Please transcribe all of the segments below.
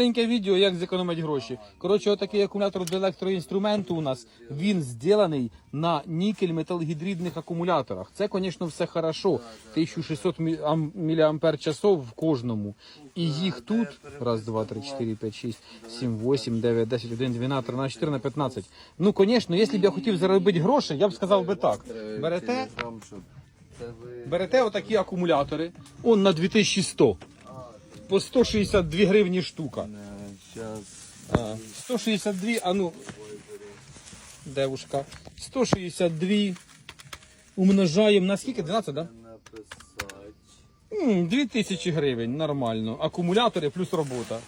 Маленьке відео, як зекономити гроші. Коротше, отакий акумулятор до електроінструменту у нас, він зроблений на нікель-металгідридних акумуляторах. Це, звісно, все хорошо. 1600 мАч часов в кожному. І їх тут, раз, два, три, чотири, п'ять, шість, сім, восім, дев'ять, десять, один, дванадцять, тринадцять, чотирнадцять, п'ятнадцять. Ну, звісно, якщо б я хотів заробити гроші, я б сказав би так. Берете, берете отакі акумулятори, он на 2100. По 162 гривні штука. А, 162, а ну, девушка, 162 умножаємо на скільки? 12, да? Написать. М, 2000 гривень, нормально. Акумулятори плюс робота.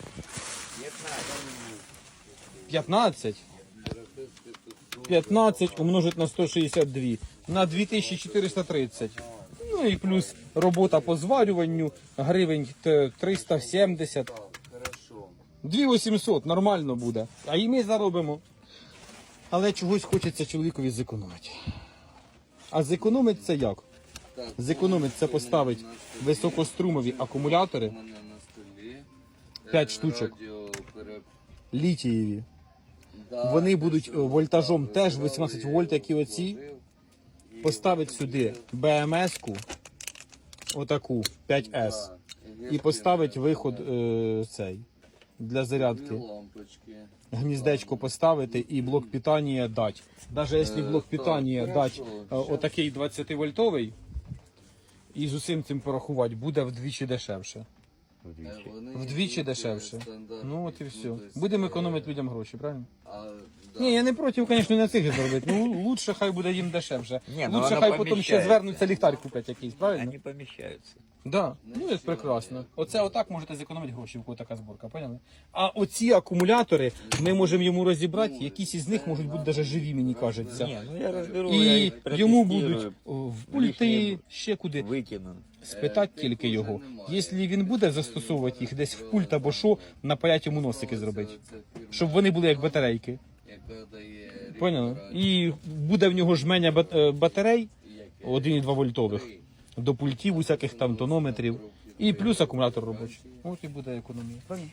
15. 15 умножить на 162 на 2430. Ну і плюс робота по зварюванню гривень 370. Хорошо. 2800 нормально буде. А і ми заробимо. Але чогось хочеться чоловікові зекономити. А зекономить це як? Зекономить це поставить високострумові акумулятори, у мене на столі. 5 Е, штучок, літієві. Вони будуть е, вольтажом теж 18 вольт, як і оці. Поставить сюди БМС-ку, отаку 5С, і поставить виход е, цей для зарядки. Гніздечко поставити і блок питання дати. Навіть якщо блок питання дати отакий 20 вольтовий і з усім цим порахувати, буде вдвічі дешевше. Е, Вдвічі дешевше. е. Ну от і все. Будемо е, економити людям гроші, правильно? Ні, я не проти, звісно, на цих зробити. Ну лучше хай буде їм дешевше. Ні, ну, лучше воно хай потім ще поміщається. звернуться ліхтар куплять якийсь, правильно? Они помещаются. Да, ну це прекрасно. Оце отак можете зекономити гроші, в кого така зборка, поняли? А оці акумулятори ми можемо йому розібрати, якісь із них можуть бути навіть живі, мені кажеться. Не, ну я разберу, я І их йому протестирую, будуть о, в пульти, ще куди. Выкину. Спитати тільки його. Якщо він буде застосовувати їх десь в пульт або що, напаять йому носики зробити. Щоб вони були як батарейки. Поняли? І буде в нього жменя е, батарей 1,2 вольтових до пультів, усяких там тонометрів. І плюс акумулятор робочий. От і буде економія. Правильно?